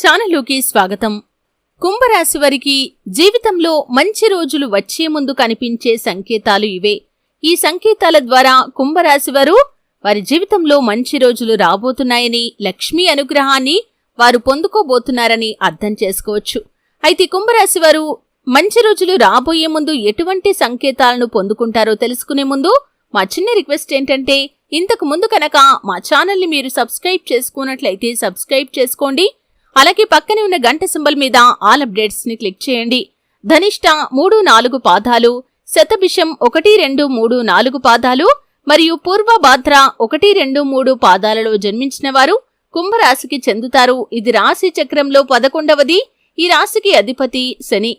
ఛానల్లోకి స్వాగతం. కుంభరాశి వారికి జీవితంలో మంచి రోజులు వచ్చే ముందు కనిపించే సంకేతాలు ఇవే. ఈ సంకేతాల ద్వారా కుంభరాశి వారు వారి జీవితంలో మంచి రోజులు రాబోతున్నాయని లక్ష్మీ అనుగ్రహాన్ని వారు పొందుకోబోతున్నారని అర్థం చేసుకోవచ్చు. అయితే కుంభరాశి వారు మంచి రోజులు రాబోయే ముందు ఎటువంటి సంకేతాలను పొందుకుంటారో తెలుసుకునే ముందు మా చిన్న రిక్వెస్ట్ ఏంటంటే ఇంతకు ముందు కనుక మా ఛానల్ని మీరు సబ్స్క్రైబ్ చేసుకున్నట్లయితే సబ్స్క్రైబ్ చేసుకోండి. అలాగే పక్కనే ఉన్న గంట సింబల్ మీద ఆల్ అప్డేట్స్ని క్లిక్ చేయండి. ధనిష్ట మూడు నాలుగు పాదాలు శతభిషం ఒకటి రెండు మూడు నాలుగు పాదాలు మరియు పూర్వ బాధ్ర ఒకటి రెండు మూడు పాదాలలో జన్మించిన వారు కుంభరాశికి చెందుతారు. ఇది రాశి చక్రంలో పదకొండవది. ఈ రాశికి అధిపతి శని.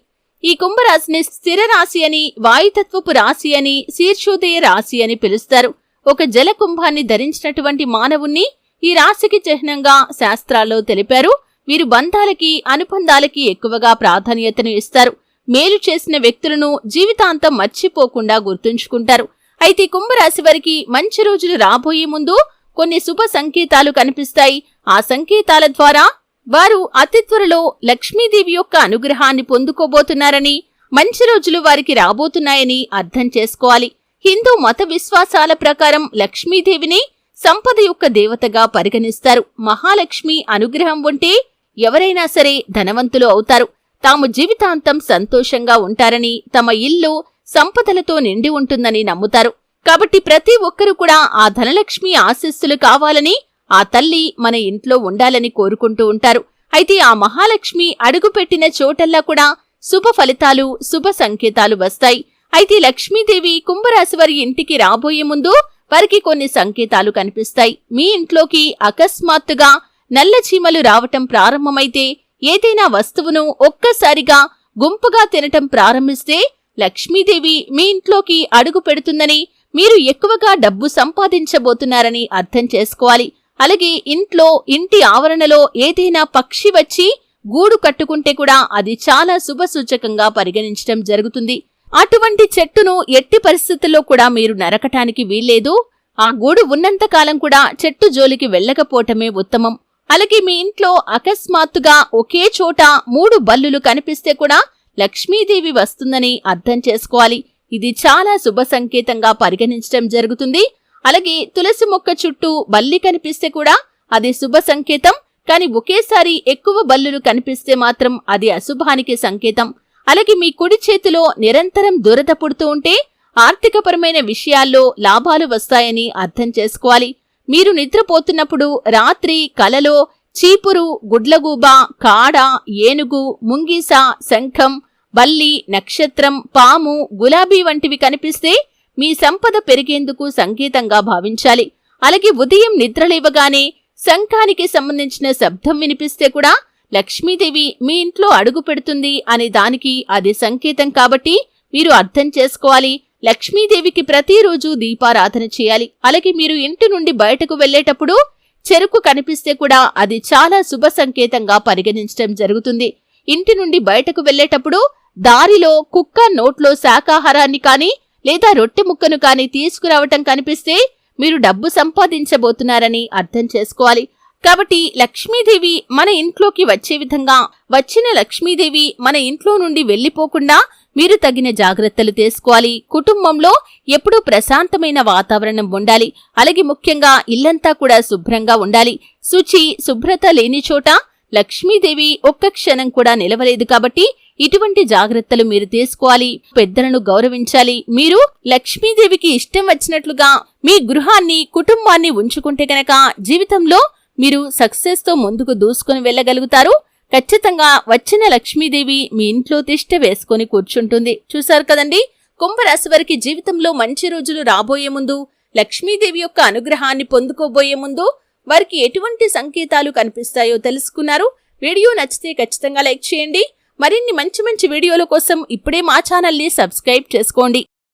ఈ కుంభరాశిని స్థిర రాశి అని వాయుతత్వపు రాశి అని శీర్షోదయ రాశి అని పిలుస్తారు. ఒక జల కుంభాన్ని ధరించినటువంటి మానవుణ్ణి ఈ రాశికి చిహ్నంగా శాస్త్రాల్లో తెలిపారు. వీరు బంధాలకి అనుబంధాలకి ఎక్కువగా ప్రాధాన్యతను ఇస్తారు. మేలు చేసిన వ్యక్తులను జీవితాంతం మర్చిపోకుండా గుర్తుంచుకుంటారు. అయితే కుంభరాశి వారికి మంచి రోజులు రాబోయే ముందు కొన్ని శుభ సంకేతాలు కనిపిస్తాయి. ఆ సంకేతాల ద్వారా వారు అతి త్వరలో లక్ష్మీదేవి యొక్క అనుగ్రహాన్ని పొందుకోబోతున్నారని మంచి రోజులు వారికి రాబోతున్నాయని అర్థం చేసుకోవాలి. హిందూ మత విశ్వాసాల ప్రకారం లక్ష్మీదేవిని సంపద యొక్క దేవతగా పరిగణిస్తారు. మహాలక్ష్మి అనుగ్రహం ఉంటే ఎవరైనా సరే ధనవంతులు అవుతారు. తాము జీవితాంతం సంతోషంగా ఉంటారని తమ ఇల్లు సంపదలతో నిండి ఉంటుందని నమ్ముతారు. కాబట్టి ప్రతి ఒక్కరూ కూడా ఆ ధనలక్ష్మి ఆశీస్సులు కావాలని ఆ తల్లి మన ఇంట్లో ఉండాలని కోరుకుంటూ ఉంటారు. అయితే ఆ మహాలక్ష్మి అడుగుపెట్టిన చోటల్లా కూడా శుభ ఫలితాలు శుభ సంకేతాలు వస్తాయి. అయితే లక్ష్మీదేవి కుంభరాశి వారి ఇంటికి రాబోయే ముందు వారికి కొన్ని సంకేతాలు కనిపిస్తాయి. మీ ఇంట్లోకి అకస్మాత్తుగా నల్ల చీమలు రావటం ప్రారంభమైతే ఏదైనా వస్తువును ఒక్కసారిగా గుంపుగా తినటం ప్రారంభిస్తే లక్ష్మీదేవి మీ ఇంట్లోకి అడుగు పెడుతుందని మీరు ఎక్కువగా డబ్బు సంపాదించబోతున్నారని అర్థం చేసుకోవాలి. అలాగే ఇంట్లో ఇంటి ఆవరణలో ఏదైనా పక్షి వచ్చి గూడు కట్టుకుంటే కూడా అది చాలా శుభసూచకంగా పరిగణించటం జరుగుతుంది. అటువంటి చెట్టును ఎట్టి పరిస్థితుల్లో కూడా మీరు నరకటానికి వీల్లేదు. ఆ గూడు ఉన్నంతకాలం కూడా చెట్టు జోలికి వెళ్ళకపోవటమే ఉత్తమం. అలాగే మీ ఇంట్లో అకస్మాత్తుగా ఒకే చోట మూడు బల్లులు కనిపిస్తే కూడా లక్ష్మీదేవి వస్తుందని అర్థం చేసుకోవాలి. ఇది చాలా శుభ సంకేతంగా పరిగణించటం జరుగుతుంది. అలాగే తులసి మొక్క చుట్టూ బల్లి కనిపిస్తే కూడా అది శుభ సంకేతం. కాని ఒకేసారి ఎక్కువ బల్లులు కనిపిస్తే మాత్రం అది అశుభానికి సంకేతం. అలాగే మీ కుడి చేతిలో నిరంతరం దురద పుడుతూ ఉంటే ఆర్థికపరమైన విషయాల్లో లాభాలు వస్తాయని అర్థం చేసుకోవాలి. మీరు నిద్రపోతున్నప్పుడు రాత్రి కలలో చీపురు గుడ్లగూబ కాడ ఏనుగు ముంగీస శంఖం బల్లి నక్షత్రం పాము గులాబీ వంటివి కనిపిస్తే మీ సంపద పెరిగేందుకు సంకేతంగా భావించాలి. అలాగే ఉదయం నిద్రలేవగానే శంఖానికి సంబంధించిన శబ్దం వినిపిస్తే కూడా లక్ష్మీదేవి మీ ఇంట్లో అడుగు పెడుతుంది అనే దానికి అది సంకేతం కాబట్టి మీరు అర్థం చేసుకోవాలి. లక్ష్మీదేవికి ప్రతిరోజు దీపారాధన చేయాలి. అలాగే మీరు ఇంటి నుండి బయటకు వెళ్ళేటప్పుడు చెరుకు కనిపిస్తే కూడా అది చాలా శుభ సంకేతంగా పరిగణించడం జరుగుతుంది. ఇంటి నుండి బయటకు వెళ్ళేటప్పుడు దారిలో కుక్క నోట్లో శాకాహారాన్ని కానీ లేదా రొట్టె ముక్కను కానీ తీసుకురావటం కనిపిస్తే మీరు డబ్బు సంపాదించబోతున్నారని అర్థం చేసుకోవాలి. కాబట్టి లక్ష్మీదేవి మన ఇంట్లోకి వచ్చే విధంగా వచ్చిన లక్ష్మీదేవి మన ఇంట్లో నుండి వెళ్ళిపోకుండా మీరు తగిన జాగ్రత్తలు తీసుకోవాలి. కుటుంబంలో ఎప్పుడూ ప్రశాంతమైన వాతావరణం ఉండాలి. అలాగే ముఖ్యంగా ఇల్లంతా కూడా శుభ్రంగా ఉండాలి. శుచి శుభ్రత లేని చోట లక్ష్మీదేవి ఒక్క క్షణం కూడా నిలవలేదు కాబట్టి ఇటువంటి జాగ్రత్తలు మీరు తీసుకోవాలి. పెద్దలను గౌరవించాలి. మీరు లక్ష్మీదేవికి ఇష్టం వచ్చినట్లుగా మీ గృహాన్ని కుటుంబాన్ని ఉంచుకుంటే గనక జీవితంలో మీరు సక్సెస్తో ముందుకు దూసుకుని వెళ్ళగలుగుతారు. ఖచ్చితంగా వచ్చిన లక్ష్మీదేవి మీ ఇంట్లో తిష్ట వేసుకొని కూర్చుంటుంది. చూశారు కదండి? కుంభరాశి వారికి జీవితంలో మంచి రోజులు రాబోయే ముందు లక్ష్మీదేవి యొక్క అనుగ్రహాన్ని పొందుకోబోయే ముందు వారికి ఎటువంటి సంకేతాలు కనిపిస్తాయో తెలుసుకున్నారు. వీడియో నచ్చితే ఖచ్చితంగా లైక్ చేయండి. మరిన్ని మంచి మంచి వీడియోల కోసం ఇప్పుడే మా ఛానల్ని సబ్స్క్రైబ్ చేసుకోండి.